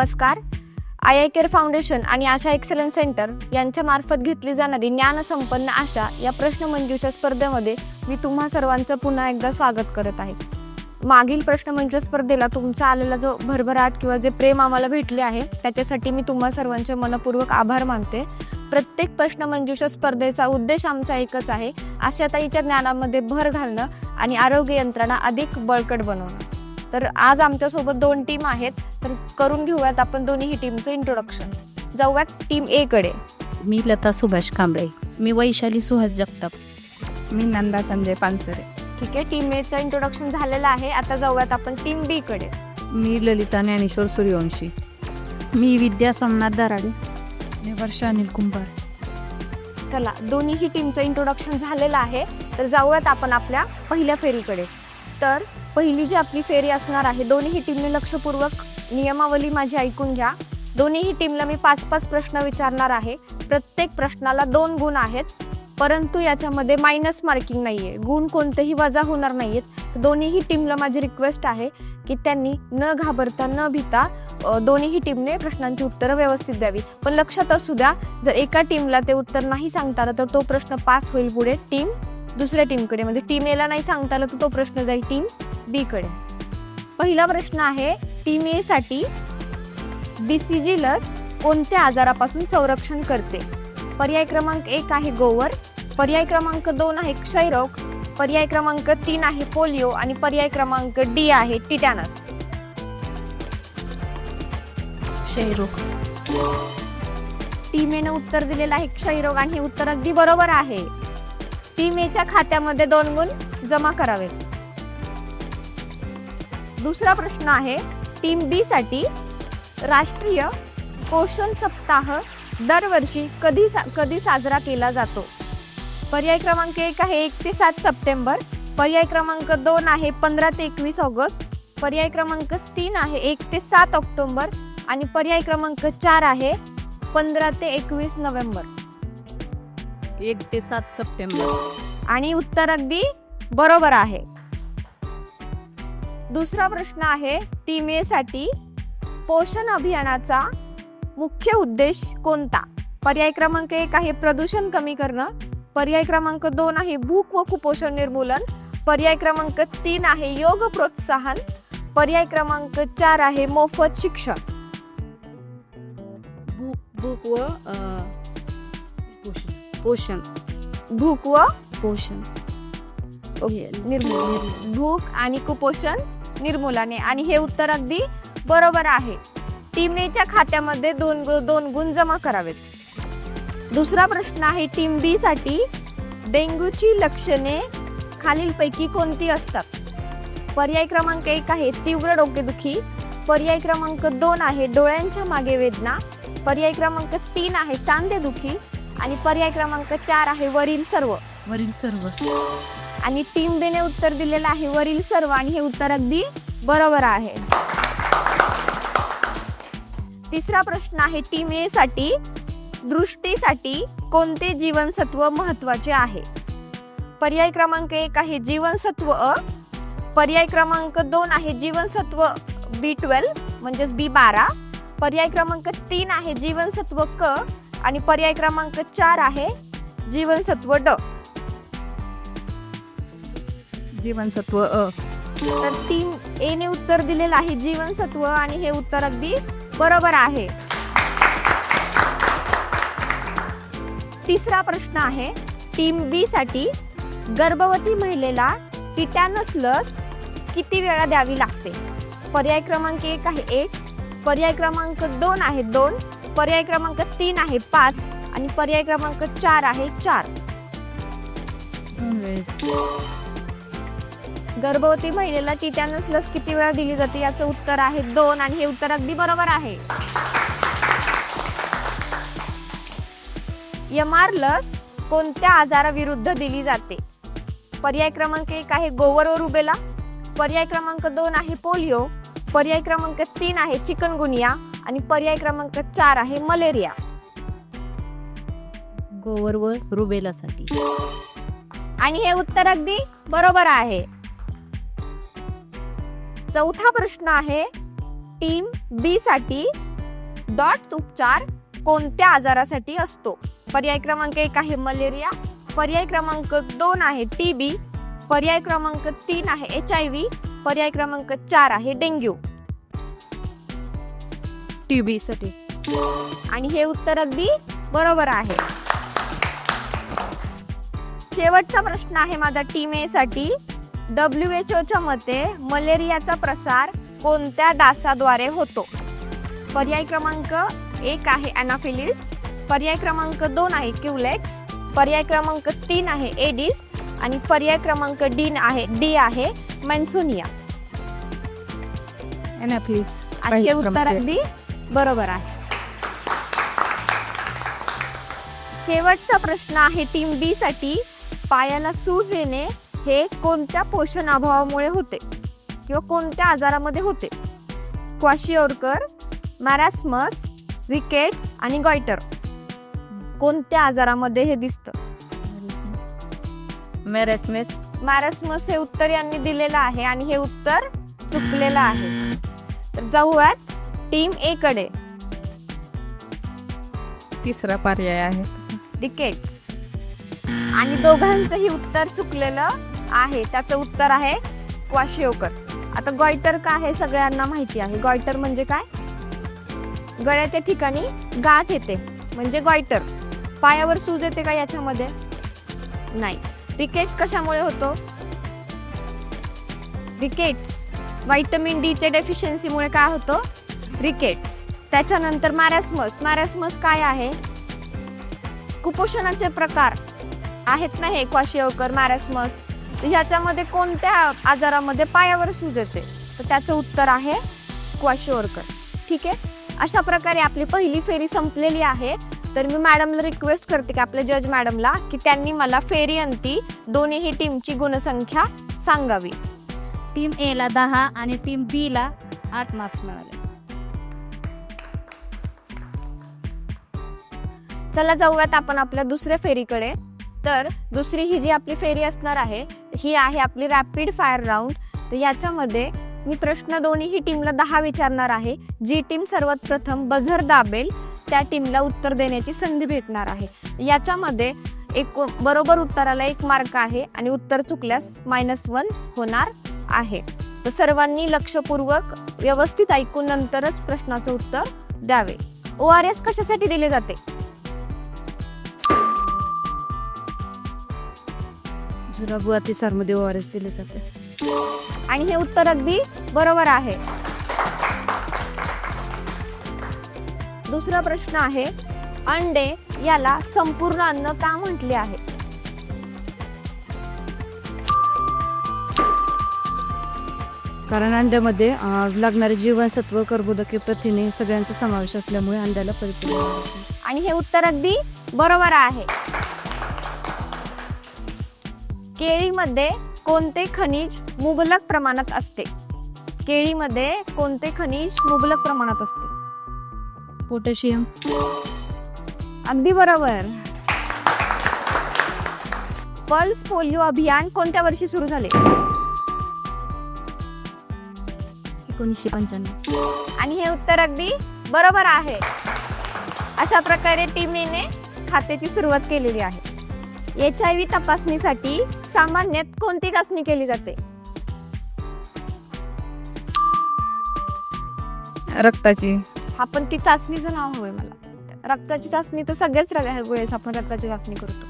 नमस्कार. I I care foundation आणि आशा excellence centre यांच्यामार्फत घेतली जाणारी ज्ञानसंपन्न आशा या प्रश्नमंजूच्या स्पर्धेमध्ये मी तुम्हा सर्वांचं पुन्हा एकदा स्वागत करत आहे. मागील प्रश्नमंजुषा स्पर्धेला तुमचा आलेला जो भरभराट किंवा जे प्रेम आम्हाला भेटले आहे त्याच्यासाठी मी तुम्हा सर्वांचे मनपूर्वक आभार मानते. प्रत्येक प्रश्नमंजुषा स्पर्धेचा उद्देश आमचा एकच आहे आशाताईच्या ज्ञानामध्ये भर घालणं आणि आरोग्य यंत्रणा अधिक बळकट बनवणं. तर आज आमच्यासोबत दोन टीम आहेत. तर करून घेऊयात आपण दोन्ही टीमचं इंट्रोडक्शन जाऊयात टीम ए कडे. मी लता सुभाष कांबळे. मी वैशाली सुहास जगताप. मी नंदा संजय पानसरे. ठीक आहे टीम एचं इंट्रोडक्शन झालेलं आहे. आता जाऊयात आपण टीम बी कडे. मी ललिता ज्ञानेश्वर सूर्यवंशी. मी विद्या सोमनाथ दराडे. मी वर्षा अनिल कुंभार. चला दोन्हीही टीमचं इंट्रोडक्शन झालेलं आहे. तर जाऊयात आपण आपल्या पहिल्या फेरीकडे. तर पहिली जी आपली फेरी असणार आहे दोन्ही टीमने लक्षपूर्वक नियमावली माझी ऐकून घ्या. दोन्हीही टीमला मी पाच पाच प्रश्न विचारणार आहे. प्रत्येक प्रश्नाला दोन गुण आहेत. परंतु याच्यामध्ये मायनस मार्किंग नाही आहे गुण कोणतेही वजा होणार नाही आहेत तर दोन्हीही टीमला माझी रिक्वेस्ट आहे की त्यांनी न घाबरता न भीता दोन्हीही टीमने प्रश्नांची उत्तरं व्यवस्थित द्यावी. पण लक्षात असू द्या जर एका टीमला ते उत्तर नाही सांगता आलं तर तो प्रश्न पास होईल पुढे टीम दुसऱ्या टीमकडे म्हणजे टीम एला नाही सांगता आलं तर तो प्रश्न जाईल टीम बीकडे पहिला प्रश्न आहे टीम ए साठी बीसीजी लस कोणत्या आजारापासून संरक्षण करते? पर्याय क्रमांक एक आहे गोवर पर्याय क्रमांक दोन आहे क्षयरोग पर्याय क्रमांक तीन आहे पोलिओ आणि पर्याय क्रमांक डी आहे टिटॅनस. क्षयरोग. टीम एनं उत्तर दिलेलं आहे क्षयरोग आणि हे उत्तर अगदी बरोबर आहे. टीम एच्या खात्यामध्ये दोन गुण जमा करावेत. दुसरा प्रश्न आहे टीम बी साठी राष्ट्रीय पोषण सप्ताह दरवर्षी कधी सा कधी साजरा केला जातो? पर्याय क्रमांक एक आहे एक ते सात सप्टेंबर. पर्याय क्रमांक दोन आहे पंधरा ते एकवीस ऑगस्ट. पर्याय क्रमांक तीन आहे एक ते सात ऑक्टोबर. आणि पर्याय क्रमांक चार आहे पंधरा ते एकवीस नोव्हेंबर. एक ते सात सप्टेंबर. आणि उत्तर अगदी बरोबर आहे. दुसरा प्रश्न आहे टीम ए साठी पोषण अभियानाचा मुख्य उद्देश कोणता? पर्याय क्रमांक एक आहे प्रदूषण कमी करणं. पर्याय क्रमांक दोन आहे भूक व कुपोषण निर्मूलन. पर्याय क्रमांक तीन आहे योग प्रोत्साहन. पर्याय क्रमांक चार आहे मोफत शिक्षण. भूक भूक व पोषण. भूक व पोषण. निर्मूलन. भूक आणि कुपोषण निर्मूलाने. आणि हे उत्तर अगदी बरोबर आहे. टीम एच्या खात्यामध्ये दोन गु- दोन गुण जमा करावेत. दुसरा प्रश्न आहे टीम बी साठी डेंग्यूची लक्षणे खालीलपैकी कोणती असतात? पर्याय क्रमांक एक आहे तीव्र डोकेदुखी. पर्याय क्रमांक दोन आहे डोळ्यांच्या मागे वेदना. पर्याय क्रमांक तीन आहे सांधेदुखी. आणि पर्याय क्रमांक चार आहे वरील सर्व. वरील सर्व. आणि टीम बेने उत्तर दिलेलं आहे वरील सर्व. आणि हे उत्तर अगदी बरोबर आहे. तिसरा प्रश्न आहे टीम ए साठी दृष्टीसाठी कोणते जीवनसत्व महत्त्वाचे आहे? पर्याय क्रमांक एक आहे जीवनसत्व. अ पर्याय क्रमांक दोन आहे जीवनसत्व बी ट्वेल्व म्हणजेच बी बारा. पर्याय क्रमांक तीन आहे जीवनसत्व क आणि पर्याय क्रमांक चार आहे जीवनसत्व ड. जीवनसत्व अ. तर टीम ए ने उत्तर दिलेलं आहे जीवनसत्व आणि हे उत्तर अगदी बरोबर आहे. तिसरा प्रश्न आहे टीम बी साठी गर्भवती महिलेला टिटॅनस लस किती वेळा द्यावी लागते? पर्याय क्रमांक एक आहे एक पर्याय क्रमांक दोन आहे दोन पर्याय क्रमांक तीन आहे पाच आणि पर्याय क्रमांक चार आहे चार. गर्भवती महिलेला टिटॅनस लस किती वेळा दिली जाते? याचं उत्तर आहे दोन आणि हे उत्तर अगदी बरोबर आहे. यमार लस कोणत्या आजाराविरुद्ध दिली जाते? पर्याय क्रमांक एक आहे गोवर व रुबेला पर्याय क्रमांक दोन आहे पोलिओ. पर्याय क्रमांक तीन आहे चिकनगुनिया. आणि पर्याय क्रमांक चार आहे मलेरिया. गोवर व रुबेलासाठी. आणि हे उत्तर अगदी बरोबर आहे. चौथा प्रश्न आहे टीम बी साठी डॉट्स उपचार कोणत्या आजारासाठी असतो? पर्याय क्रमांक एक आहे मलेरिया. पर्याय क्रमांक दोन आहे टी बी. पर्याय क्रमांक तीन आहे एच आय व्ही. पर्याय क्रमांक चार आहे डेंग्यू. टी बी साठी आणि हे उत्तर अगदी बरोबर आहे. शेवटचा प्रश्न आहे माझा टीम ए साठी डब्ल्यू एच ओच्या मते मलेरियाचा प्रसार कोणत्या डासाद्वारे होतो? पर्याय क्रमांक एक आहे अॅनाफिलिस पर्याय क्रमांक दोन आहे क्युलेक्स पर्याय क्रमांक तीन आहे एडिस आणि पर्याय क्रमांक डी आहे डी आहे मेन्सोनिया. आणि हे उत्तर अगदी बरोबर आहे. शेवटचा प्रश्न आहे टीम बी साठी पायाला सूज येणे हे कोणत्या पोषण अभावामुळे होते? किंवा कोणत्या आजारामध्ये होते? क्वाशिओरकर मॅरास्मस रिकेट्स आणि गॉयटर. कोणत्या आजारामध्ये हे दिसतं? मेरेसमेस. मॅरस्मस हे उत्तर यांनी दिलेलं आहे आणि हे उत्तर चुकलेलं आहे. तर जाऊयात टीम ए कडे. तिसरा पर्याय आहे. डिकेट्स. आणि दोघांचंही उत्तर चुकलेलं आहे. त्याचं उत्तर आहे क्वाशिओकर. आता गॉयटर काय आहे सगळ्यांना माहिती आहे. गॉयटर म्हणजे काय? गळ्याच्या ठिकाणी गाठ येते. म्हणजे गॉयटर. पायावर सूज येते का याच्यामध्ये? नाही. रिकेट्स कशामुळे होतो? रिकेट्स व्हायटमिन डीच्या डेफिशियन्सीमुळे काय होतं? रिकेट्स त्याच्यानंतर मॅरॅस्मस मॅरॅस्मस काय आहे? कुपोषणाचे प्रकार आहेत ना हे क्वाशिओकर मॅरॅस्मस ह्याच्यामध्ये कोणत्या आजारामध्ये पायावर सूज येते? तर त्याचं उत्तर आहे क्वाशिओरकर ठीक आहे? अशा प्रकारे आपली पहिली फेरी संपलेली आहे. तर मी मॅडमला रिक्वेस्ट करते की आपल्या जज मॅडमला की त्यांनी मला फेरी अंती दोन्हीही टीमची गुणसंख्या सांगावी. टीम ए ला दहा आणि टीम बी ला आठ मार्क्स मिळाले. चला जाऊयात आपण आपल्या दुसऱ्या फेरीकडे. तर दुसरी ही जी आपली फेरी असणार आहे ही आहे आपली रॅपिड फायर राऊंड तर याच्यामध्ये मी प्रश्न दोन्हीही टीमला दहा विचारणार आहे. जी टीम सर्वात प्रथम बझर दाबेल त्या टीमला उत्तर देण्याची संधी भेटणार आहे. याच्यामध्ये एक बरोबर उत्तराला एक मार्क आहे आणि उत्तर चुकल्यास मायनस वन होणार आहे. तर सर्वांनी लक्षपूर्वक व्यवस्थित ऐकून नंतरच प्रश्नाचं उत्तर द्यावे. ओ आर एस कशासाठी दिले जाते? जुलाबू अतिसारमध्ये ओ आर एस दिले जाते. आणि हे उत्तर अगदी बरोबर आहे. दुसरा प्रश्न आहे अंडे याला संपूर्ण अन्न का म्हटले आहे? कारण अंड्यामध्ये लागणारे जीवनसत्व कर्बोदके प्रथिने सगळ्यांचा समावेश असल्यामुळे अंड्याला परिपूर्ण. आणि हे उत्तर अगदी बरोबर आहे. केळीमध्ये कोणते खनिज मुबलक प्रमाणात असते? केळीमध्ये कोणते खनिज मुबलक प्रमाणात असते? पोटॅशियम. अगदी बरोबर. पल्स पोलिओ अभियान कोणत्या वर्षी सुरू झाले? एकोणीसशे पंच्याण्णव. आणि हे उत्तर अगदी बरोबर आहे. अशा प्रकारे टीमने खात्याची सुरुवात केलेली आहे. एच आय व्ही तपासणीसाठी सामान्यतः कोणती चाचणी केली जाते? रक्ताची. हा पण ती चाचणीचं नाव हवंय मला. रक्ताची चाचणी तर सगळ्याच वेळेस आपण रक्ताची चाचणी करतो.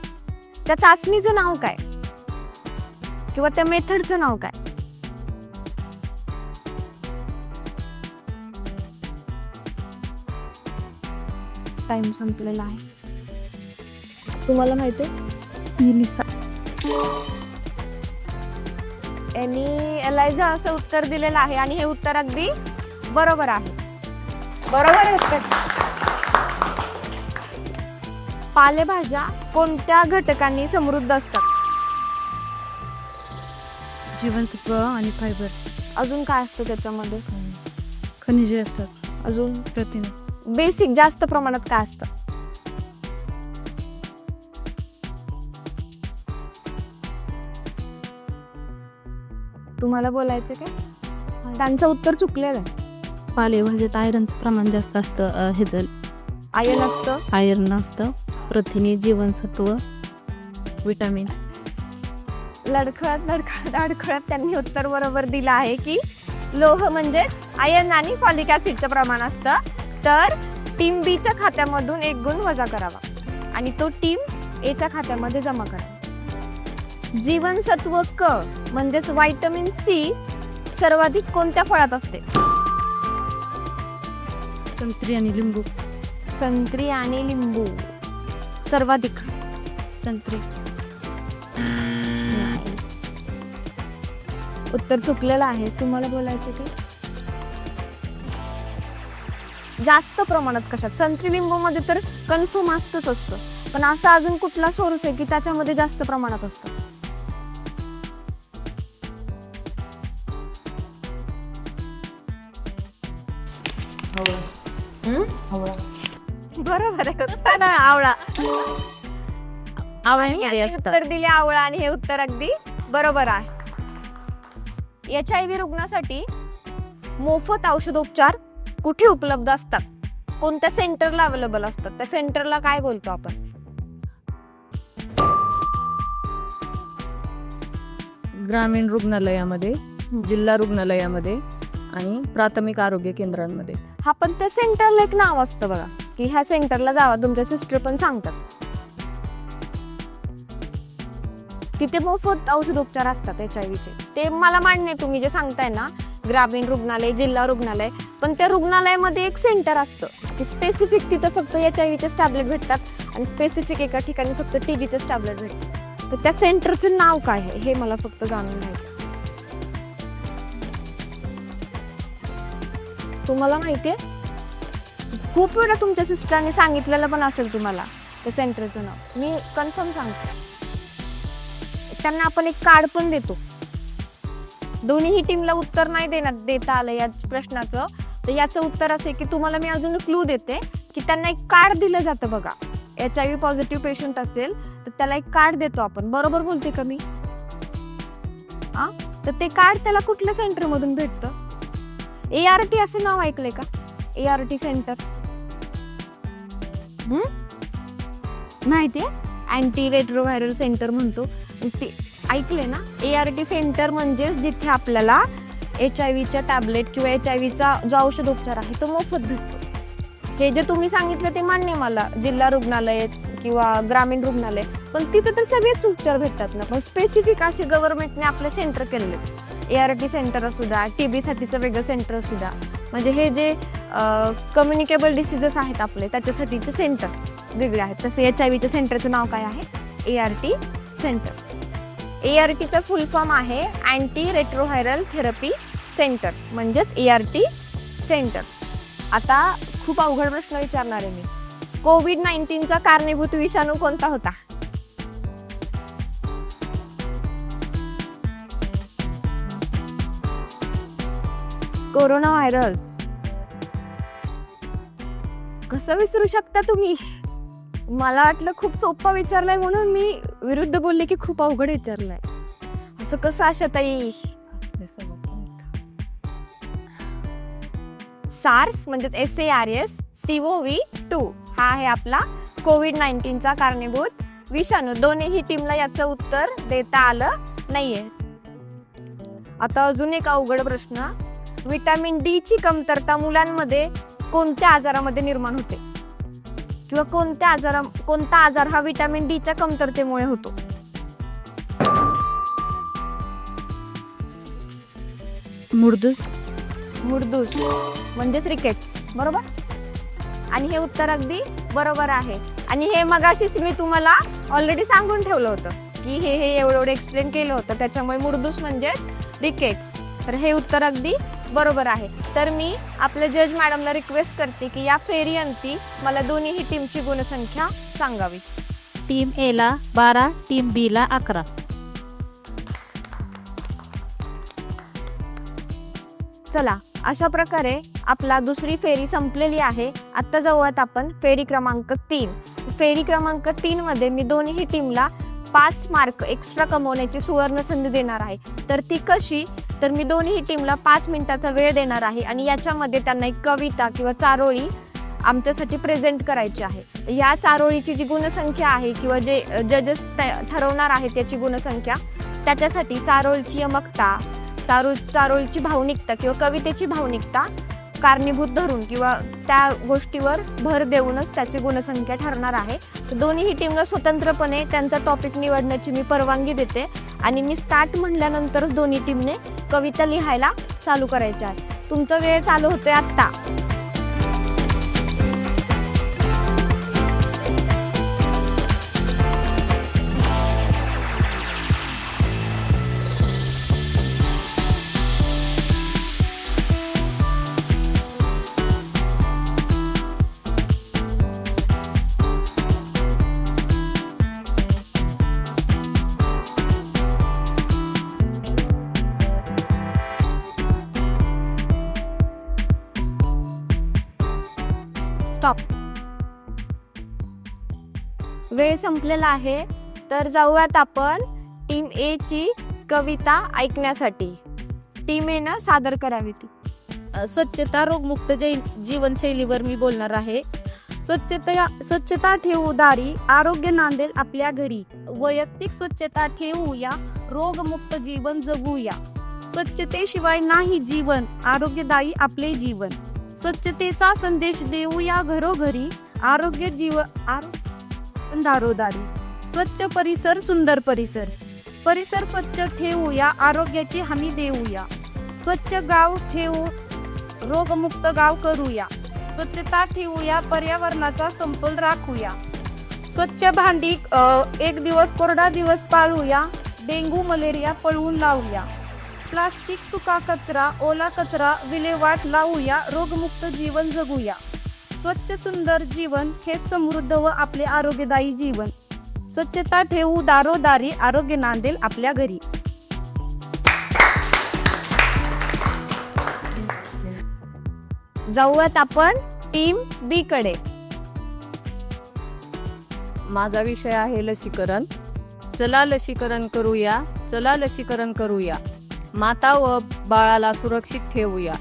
त्या चाचणीचं नाव काय? किंवा त्या मेथडचं नाव काय? टाइम संपलेला आहे. तुम्हाला माहिती यांनी एलायझा असं उत्तर दिलेलं आहे आणि हे उत्तर अगदी बरोबर आहे. बरोबर पालेभाज्या कोणत्या घटकांनी समृद्ध असतात? जीवनसत्व आणि फायबर. अजून काय असतं त्याच्यामध्ये? खनिजे असतात. अजून? प्रथिने. बेसिक जास्त प्रमाणात काय असतं? तुम्हाला बोलायचं काय? त्यांचं उत्तर चुकलेलं आहे. पालेभाज्यात आयरनचं प्रमाण जास्त असतं ह्याचं आयन असतं? आयर्न असतं प्रथिने जीवनसत्व विटामिन लडखळत लडखळत अडखळत त्यांनी उत्तर बरोबर दिलं आहे की लोह म्हणजेच आयन आणि फॉलिक ऍसिडचं प्रमाण असतं. तर टीम बीच्या खात्यामधून एक गुण वजा करावा. आणि तो टीम एच्या खात्यामध्ये जमा करावा जीवनसत्व क म्हणजेच व्हायटमिन सी सर्वाधिक कोणत्या फळात असते? संत्री आणि लिंबू. संत्री आणि लिंबू. सर्वाधिक. संत्री. उत्तर चुकलेलं आहे. तुम्हाला बोलायचं की जास्त प्रमाणात कशात? संत्री लिंबू मध्ये तर कन्फर्म असतच असतं. पण असा अजून कुठला सोर्स आहे की त्याच्यामध्ये जास्त प्रमाणात असतं? बरोबर आहे. उत्तर आवळा. आवळा उत्तर दिले आवळा आणि हे उत्तर अगदी बरोबर आहे. एच आय व्ही रुग्णासाठी मोफत औषधोपचार कुठे उपलब्ध असतात? कोणत्या सेंटरला अवेलेबल असतात? त्या सेंटरला काय बोलतो आपण? ग्रामीण रुग्णालयामध्ये जिल्हा रुग्णालयामध्ये आणि प्राथमिक आरोग्य केंद्रांमध्ये. हा पण त्या सेंटरला एक नाव असतं बघा की ह्या सेंटरला जावा तुमच्या सिस्टर पण सांगतात. तिथे मोफत औषधोपचार असतात एच आय व्हीचे ते मला मान्य आहे तुम्ही जे सांगताय ना ग्रामीण रुग्णालय जिल्हा रुग्णालय पण त्या रुग्णालयामध्ये एक सेंटर असतं की स्पेसिफिक तिथं फक्त एच आय व्हीचेच टॅबलेट भेटतात आणि स्पेसिफिक एका ठिकाणी फक्त टी बीचेच टॅबलेट भेटतात. तर त्या सेंटरचं नाव काय आहे हे मला फक्त जाणून घ्यायचं तुम्हाला माहितीये? खूप वेळा तुमच्या सिस्टरने सांगितलेलं पण असेल तुम्हाला त्या सेंटरचं नाव. मी कन्फर्म सांगते. त्यांना आपण एक कार्ड पण देतो. दोन्हीही टीमला उत्तर नाही देण्यात देता आलं या प्रश्नाचं. तर याचं उत्तर असे की तुम्हाला मी अजून क्लू देते की त्यांना एक कार्ड दिलं जातं बघा. H I V positive patient असेल तर त्याला एक कार्ड देतो आपण. बरोबर बोलते का मी? हा तर ते कार्ड त्याला कुठल्या सेंटरमधून भेटतं? ए आर टी असे नाव ऐकले का? ए आर टी सेंटर माहितीये अँटी रेट्रोव्हायरल सेंटर म्हणतो. ते ऐकले ना? ए आर टी सेंटर म्हणजेच जिथे आपल्याला एच आय व्हीच्या टॅबलेट किंवा एच आय व्हीचा जो औषधोपचार आहे तो मोफत भेटतो. हे जे तुम्ही सांगितलं ते मान्य मला. जिल्हा रुग्णालय किंवा ग्रामीण रुग्णालय. पण तिथे तर सगळेच उपचार भेटतात ना. पण स्पेसिफिक असे गव्हर्नमेंटने आपले सेंटर केलेले. ए आर टी सेंटर असू द्या टी बीसाठीचं वेगळं सेंटर असू द्या. म्हणजे हे जे कम्युनिकेबल डिसिजेस आहेत आपले त्याच्यासाठीचे सेंटर वेगळे आहेत. तसे एच आय व्हीच्या सेंटरचं नाव काय आहे? A R T centre A R टीचा फुल फॉर्म आहे अँटी रेट्रोव्हायरल थेरपी सेंटर म्हणजेच ए आर टी सेंटर आता खूप अवघड प्रश्न विचारणार आहे मी. कोविड नाईन्टीनचा कारणीभूत विषाणू कोणता होता? Corona virus. कसं विसरू शकता तुम्ही? मला वाटलं खूप सोपं विचारलंय म्हणून मी विरुद्ध बोलले की खूप अवघड विचारलंय. असं कसं आशाताई सार्स म्हणजेच S A R S CO V two. हा आहे आपला कोविड नाईन्टीनचा कारणीभूत विषाणू. दोन्हीही टीमला याचं उत्तर देता आलं नाहीये. आता अजून एक अवघड प्रश्न. विटॅमिन डी ची कमतरता मुलांमध्ये कोणत्या आजारामध्ये निर्माण होते? किंवा कोणत्या आजारा कोणता आजार हा विटॅमिन डी च्या कमतरतेमुळे होतो? मुर्दूस. मुर्दूस. म्हणजेच रिकेट्स बरोबर? आणि हे उत्तर अगदी बरोबर आहे. आणि हे मगाशीच मी तुम्हाला ऑलरेडी सांगून ठेवलं होतं की हे हे एवढं एवढं एक्सप्लेन केलं होतं. त्याच्यामुळे मुर्दूस म्हणजेच रिकेट्स तर हे उत्तर अगदी बरोबर आहे. तर मी आपल्या जज मॅडमला रिक्वेस्ट करते की या फेरी अंती मला दोन्हीही टीमची गुणसंख्या सांगावी. टीम एला बारा टीम बीला अकरा. चला अशा प्रकारे आपला दुसरी फेरी संपलेली आहे. आत्ता जाऊयात आपण फेरी क्रमांक तीन. फेरी क्रमांक तीन मध्ये मी दोन्ही टीमला पाच मार्क एक्स्ट्रा कमवण्याची सुवर्ण संधी देणार आहे. तर ती कशी? तर मी दोन्ही टीमला पाच मिनिटाचा वेळ देणार आहे आणि याच्यामध्ये त्यांना एक कविता किंवा चारोळी आमच्यासाठी प्रेझेंट करायची आहे. या चारोळीची जी गुणसंख्या आहे किंवा जे जजेस ठरवणार आहे त्याची गुणसंख्या त्याच्यासाठी चारोळीची यमकता चारोळ चारोळीची भावनिकता किंवा कवितेची भावनिकता कारणीभूत धरून किंवा त्या गोष्टीवर भर देऊनच त्याची गुणसंख्या ठरणार आहे. तर दोन्हीही टीमला स्वतंत्रपणे त्यांचा टॉपिक निवडण्याची मी परवानगी देते. आणि मी स्टार्ट म्हणल्यानंतरच दोन्ही टीमने कविता लिहायला चालू करायच्या आहे तुमचा वेळ चालू होतोय आत्ता. स्टॉप वेळ संपलेला आहे तर जाऊयात आपण टीम ए ची कविता ऐकण्यासाठी. टीम ए न सादर करावी ती. स्वच्छता रोगमुक्त जै जीवनशैलीवर मी बोलणार आहे. स्वच्छता स्वच्छता ठेवू दारी आरोग्य नांदेल आपल्या घरी. वैयक्तिक स्वच्छता ठेवूया रोगमुक्त जीवन जगूया. स्वच्छतेशिवाय नाही जीवन आरोग्यदायी आपले जीवन. स्वच्छतेचा संदेश देऊया घरोघरी आरोग्य जीव आरोग्य दारोदारी स्वच्छ परिसर सुंदर परिसर. परिसर स्वच्छ ठेवूया आरोग्याची हमी देऊया स्वच्छ गाव ठेवू रोगमुक्त गाव करूया स्वच्छता ठेवूया पर्यावरणाचा समतोल राखूया स्वच्छ भांडी एक दिवस कोरडा दिवस पाळूया डेंगू मलेरिया पळवून लावूया प्लास्टिक सुका कचरा ओला कचरा विल्हेवाट लावूया रोगमुक्त जीवन जगूया. स्वच्छ सुंदर जीवन हेच समृद्ध व आपले आरोग्यदायी जीवन. स्वच्छता ठेवू दारोदारी आरोग्य नांदेल आपल्या घरी. जाऊयात आपण टीम बी कडे. माझा विषय आहे लसीकरण. चला लसीकरण करूया चला लसीकरण करूया. माता व बाळाला सुरक्षित ठेवूया.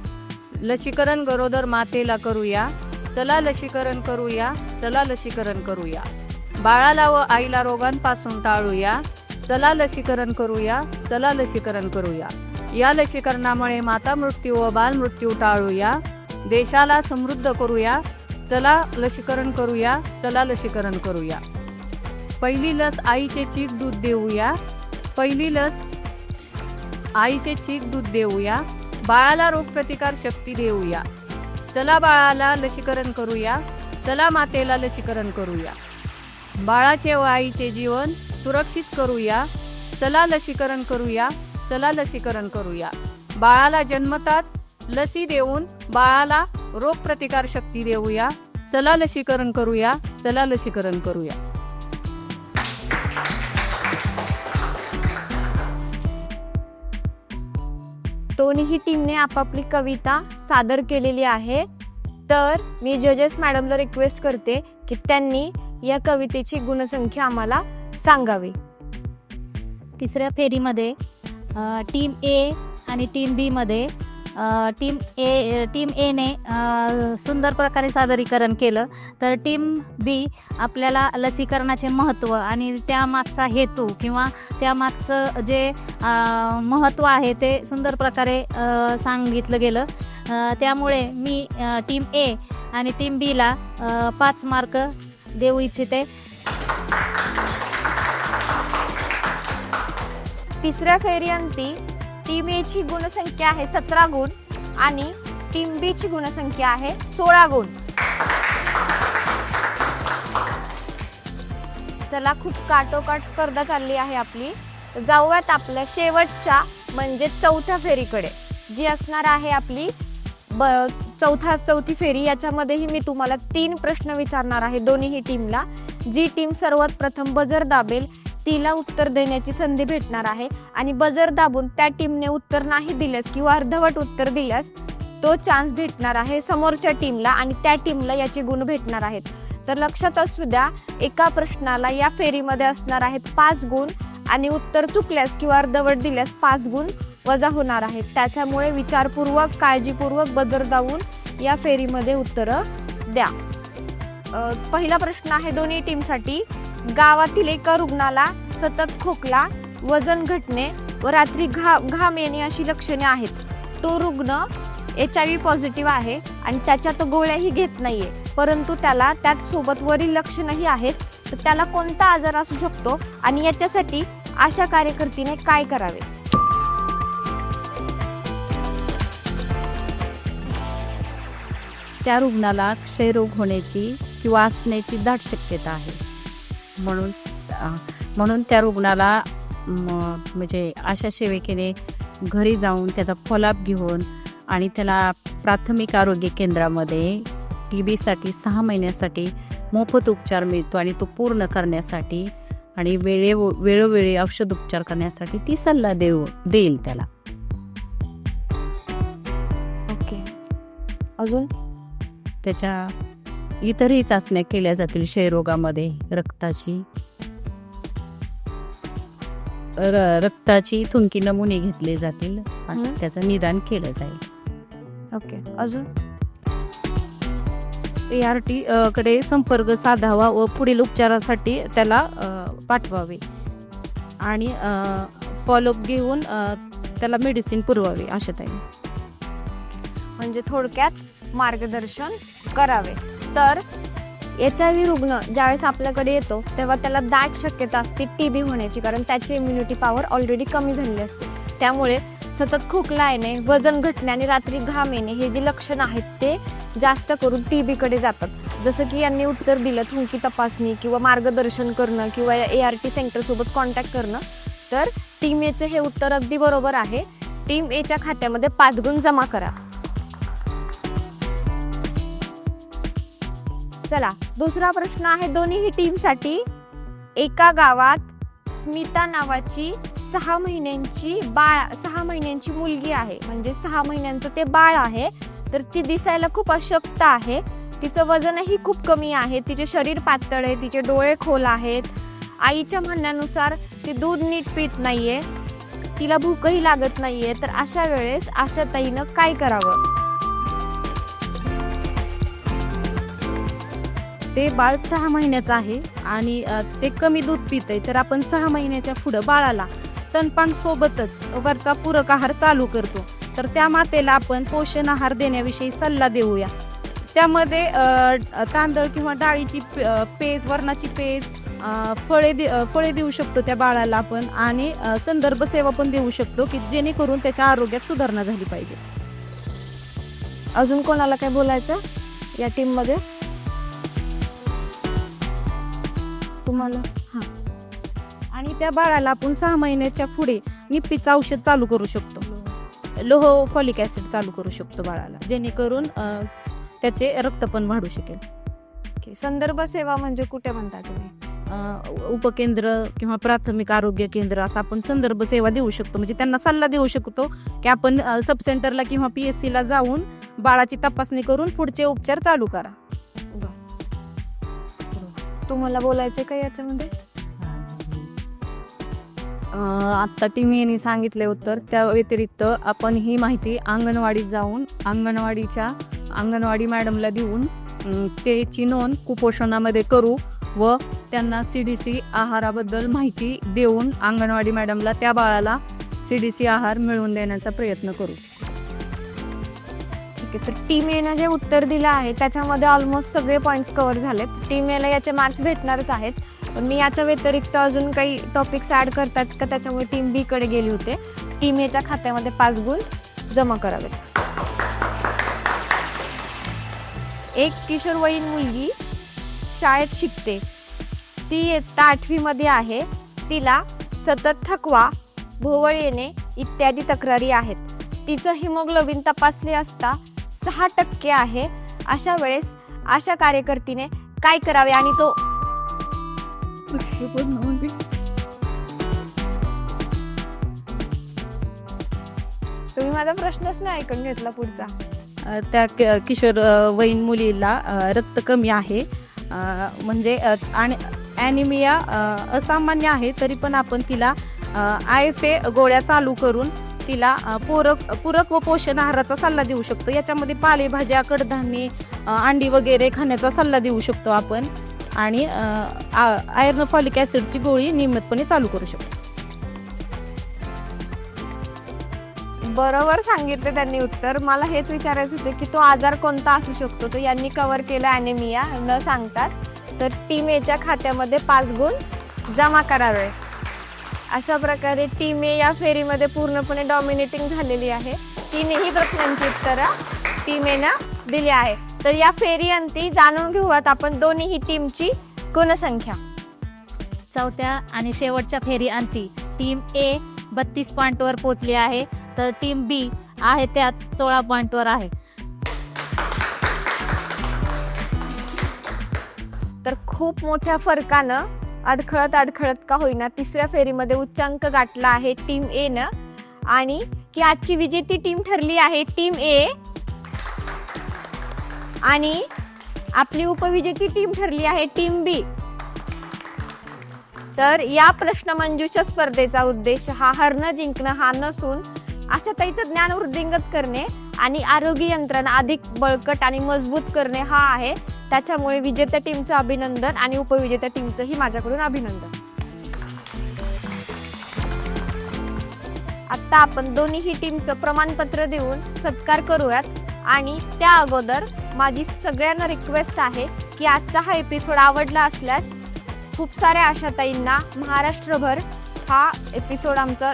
लसीकरण गरोदर मातेला करूया. चला लसीकरण करूया. चला लसीकरण करूया. बाळाला व आईला रोगांपासून टाळूया. चला लसीकरण करूया. चला लसीकरण करूया. या लसीकरणामुळे माता मृत्यू व बालमृत्यू टाळूया. देशाला समृद्ध करूया. चला लसीकरण करूया. चला लसीकरण करूया. पहिली लस आईचे चीक दूध देऊया. पहिली लस आईचे चीक दूध देऊया बाळाला रोगप्रतिकार शक्ती देऊया. चला बाळाला लसीकरण करूया चला मातेला लसीकरण करूया. बाळाचे व आईचे जीवन सुरक्षित करूया चला लसीकरण करूया चला लसीकरण करूया. बाळाला जन्मताच लसी देऊन बाळाला रोगप्रतिकार शक्ती देऊया चला लसीकरण करूया चला लसीकरण करूया. दोन्ही टीमने आपापली कविता सादर केलेली आहे. तर मी जजेस मॅडमला रिक्वेस्ट करते की त्यांनी या कवितेची गुणसंख्या आम्हाला सांगावी. तिसऱ्या फेरीमध्ये टीम ए आणि टीम बीमध्ये टीम ए टीम एने सुंदर प्रकारे सादरीकरण केलं. तर टीम बी आपल्याला लसीकरणाचे महत्त्व आणि त्यामागचा हेतू किंवा त्यामागचं जे महत्त्व आहे ते सुंदर प्रकारे सांगितलं गेलं. त्यामुळे मी टीम ए आणि टीम बीला पाच मार्क देऊ इच्छिते. तिसऱ्या फेरीअंती टीम ए ची गुणसंख्या आहे सतरा गुण आणि टीम बी ची गुणसंख्या आहे सोळा गुण. चला खूप काटोकाट स्पर्धा चालली आहे आपली. तर जाऊयात आपल्या शेवटच्या म्हणजे चौथ्या फेरीकडे. जी असणार आहे आपली ब चौथा चौथी फेरी. याच्यामध्येही मी तुम्हाला तीन प्रश्न विचारणार आहे दोन्हीही टीमला जी टीम सर्वात प्रथम बजर दाबेल तिला उत्तर देण्याची संधी भेटणार आहे. आणि बजर दाबून त्या टीमने उत्तर नाही दिल्यास किंवा अर्धवट उत्तर दिल्यास तो चान्स भेटणार आहे समोरच्या टीमला आणि त्या टीमला याचे गुण भेटणार आहेत. तर लक्षात असू द्या एका प्रश्नाला या फेरीमध्ये असणार आहेत पाच गुण आणि उत्तर चुकल्यास किंवा अर्धवट दिल्यास पाच गुण वजा होणार आहेत. त्याच्यामुळे विचारपूर्वक काळजीपूर्वक बदर जाऊन या फेरीमध्ये उत्तरं द्या. पहिला प्रश्न आहे दोन्ही टीमसाठी गावातील एका रुग्णाला सतत खोकला वजन घटणे व रात्री घा घाम येणे अशी लक्षणे आहेत. तो रुग्ण एच आय व्ही पॉझिटिव्ह आहे आणि त्याच्या तो गोळ्याही घेत नाही आहे परंतु त्याला त्याच सोबत वरील लक्षणंही आहेत. तर त्याला कोणता आजार असू शकतो आणि याच्यासाठी आशा कार्यकर्तीने काय करावे? त्या रुग्णाला क्षयरोग होण्याची किंवा असण्याची दाट शक्यता आहे. म्हणून म्हणून त्या रुग्णाला म्हणजे अशा सेविकेने घरी जाऊन त्याचा फॉलोअप घेऊन आणि त्याला प्राथमिक आरोग्य केंद्रामध्ये टी बीसाठी सहा महिन्यासाठी मोफत उपचार मिळतो आणि तो पूर्ण करण्यासाठी आणि वेळे वेळोवेळी औषध उपचार करण्यासाठी ती सल्ला देऊ देईल त्याला. ओके. अजून? त्याच्या इतरही चाचण्या केल्या जातील क्षयरोगामध्ये. रक्ताची. र- रक्ताची थुंकी नमुने घेतले जातील आणि. त्याचं निदान केलं जाईल. ओके. अजून? ए आर टी कडे संपर्क साधावा व पुढील उपचारासाठी त्याला पाठवावे. आणि फॉलोअप घेऊन त्याला मेडिसिन पुरवावे आशाताई म्हणजे थोडक्यात मार्गदर्शन करावे. तर एच आय व्ही रुग्ण ज्यावेळेस आपल्याकडे येतो तेव्हा त्याला दाट शक्यता असते टी बी होण्याची कारण त्याची इम्युनिटी पॉवर ऑलरेडी कमी झालेली असते. त्यामुळे सतत खोकला येणे वजन घटणे आणि रात्री घाम येणे हे जे लक्षणं आहेत ते जास्त करून टी बीकडे जातात. जसं की यांनी उत्तर दिलं थुंकी तपासणी किंवा मार्गदर्शन करणं किंवा ए आर टी सेंटरसोबत कॉन्टॅक्ट करणं तर टीम एचं हे उत्तर अगदी बरोबर आहे. टीम एच्या खात्यामध्ये पाच गुण जमा करा. चला दुसरा प्रश्न आहे दोन्ही टीमसाठी. एका गावात स्मिता नावाची सहा महिन्यांची बाळ सहा महिन्यांची मुलगी आहे. म्हणजे सहा महिन्यांचं ते बाळ आहे. तर ती दिसायला खूप अशक्त आहे. तिचं वजनही खूप कमी आहे. तिचे शरीर पातळ आहे तिचे डोळे खोल आहेत. आईच्या म्हणण्यानुसार ती दूध नीट पित नाहीये. तिला भूकही लागत नाहीये. तर अशा वेळेस आशाताईनं काय करावं? ते बाळ सहा महिन्याचं आहे आणि ते कमी दूध पितंय तर आपण सहा महिन्याच्या पुढं बाळाला स्तनपान सोबतच वरचा पूरक आहार चालू करतो. तर त्या मातेला आपण पोषण आहार देण्याविषयी सल्ला देऊया. त्यामध्ये तांदळ किंवा डाळीची पे- पेज वरणाची पेज फळे दे फळे देऊ शकतो त्या बाळाला आपण आणि संदर्भ सेवा पण देऊ शकतो की जेणेकरून त्याच्या आरोग्यात सुधारणा झाली पाहिजे. अजून कोणाला काय बोलायचं? या टीममध्ये तुम्हाला. आणि त्या बाळाला आपण सहा महिन्याच्या पुढे निप्पीचं औषध चालू करू शकतो. लोह फॉलिक ऍसिड चालू करू शकतो बाळाला जेणेकरून त्याचे रक्त पण वाढू शकेल. ओके. संदर्भ सेवा म्हणजे कुठे म्हणता तुम्ही? उपकेंद्र किंवा प्राथमिक आरोग्य केंद्र असं आपण संदर्भ सेवा देऊ शकतो. म्हणजे त्यांना सल्ला देऊ शकतो की आपण अ, सब सेंटरला किंवा पी एस सीला जाऊन बाळाची तपासणी करून पुढचे उपचार चालू करा. तुम्हाला बोलायचं का याच्यामध्ये? आत्ता टीमीने सांगितले उत्तर. त्या व्यतिरिक्त आपण ही माहिती अंगणवाडीत जाऊन अंगणवाडीच्या अंगणवाडी मॅडमला देऊन त्याची नोंद कुपोषणामध्ये करू व त्यांना सी डी सी आहाराबद्दल माहिती देऊन अंगणवाडी मॅडमला त्या बाळाला सी डी सी आहार मिळवून देण्याचा प्रयत्न करू. ठीक तर टीम एनं जे उत्तर दिलं आहे. त्याच्यामध्ये ऑलमोस्ट सगळे पॉईंट्स कव्हर झालेत. टीम एला याचे मार्क्स भेटणारच आहेत. पण मी याच्या व्यतिरिक्त अजून काही टॉपिक्स ॲड करतात का त्याच्यामुळे टीम बी कडे गेली होते. टीम एच्या खात्यामध्ये पाच गुण जमा करावेत. एक किशोरवयीन मुलगी शाळेत शिकते. ती इयत्ता आठवीमध्ये आहे. तिला सतत थकवा भोवळ येणे इत्यादी तक्रारी आहेत. तिचं हिमोग्लोबिन तपासले असता सहा टक्के आहे. अशा वेळेस अशा कार्यकर्तीने काय करावे आणि तो तुम्ही माझा प्रश्नच नाही ऐकून घेतला पुढचा. त्या कि- किशोर वहीन वयीन मुलीला अ, रक्त कमी आहे. अ, म्हणजे अ, आणि ॲनिमिया अ, असामान्य आहे तरी पण आपण तिला आय एफ ए गोळ्या चालू करून तिला पूरक पूरक व पोषण आहाराचा सल्ला देऊ शकतो. याच्यामध्ये पालेभाज्या कडधान्ये अंडी वगैरे खाण्याचा सल्ला देऊ शकतो आपण. आणि आयर्न फॉलिक ॲसिडची गोळी नियमितपणे चालू करू शकतो. बरोबर सांगितले त्यांनी उत्तर. मला हेच विचारायचं होतं की तो आजार कोणता असू शकतो? तो यांनी कव्हर केला ॲनेमिया न सांगताच. तर टीम एच्या खात्यामध्ये पाच गुण जमा करावे. अशा प्रकारे टीम ए या फेरीमध्ये पूर्णपणे डॉमिनेटिंग झालेली आहे. तीनही प्रश्नांची उत्तरं टीम एनं दिली आहे. तर या फेरी अंती जाणून घेऊयात आपण दोन्ही टीमची गुणसंख्या. चौथ्या आणि शेवटच्या फेरी अंती टीम ए बत्तीस पॉईंटवर पोचली आहे. तर टीम बी आहे त्याच सोळा पॉईंटवर आहे. तर खूप मोठ्या फरकानं अडखळत अडखळत का होईना तिसऱ्या फेरीमध्ये उच्चांक गाठला आहे टीम ए न. आणि की आजची विजेती टीम ठरली आहे टीम ए आणि आपली उपविजेती टीम ठरली आहे टीम बी तर या प्रश्नमंजुषा स्पर्धेचा उद्देश हा हरणं जिंकणं हा नसून अशा ताईचं ज्ञान वृद्धिंगत करणे आणि आरोग्य यंत्रणा अधिक बळकट आणि मजबूत करणे हा आहे. त्याच्यामुळे विजेत्या टीमचं अभिनंदन आणि उपविजेत्या टीमचंही माझ्याकडून अभिनंदन. आत्ता आपण दोन्हीही टीमचं प्रमाणपत्र देऊन सत्कार करूयात. आणि त्या अगोदर माझी सगळ्यांना रिक्वेस्ट आहे की आजचा हा एपिसोड आवडला असल्यास खूप साऱ्या आशाताईंना महाराष्ट्रभर हा एपिसोड आमचा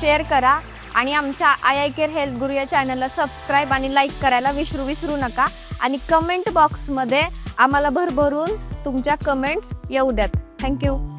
शेअर करा. आणि आमच्या आय आय केअर हेल्थ गुरु या चॅनलला सबस्क्राईब आणि लाईक करायला विसरू विसरू नका. आणि कमेंट बॉक्समध्ये आम्हाला भरभरून तुमच्या कमेंट्स येऊ द्यात. थँक्यू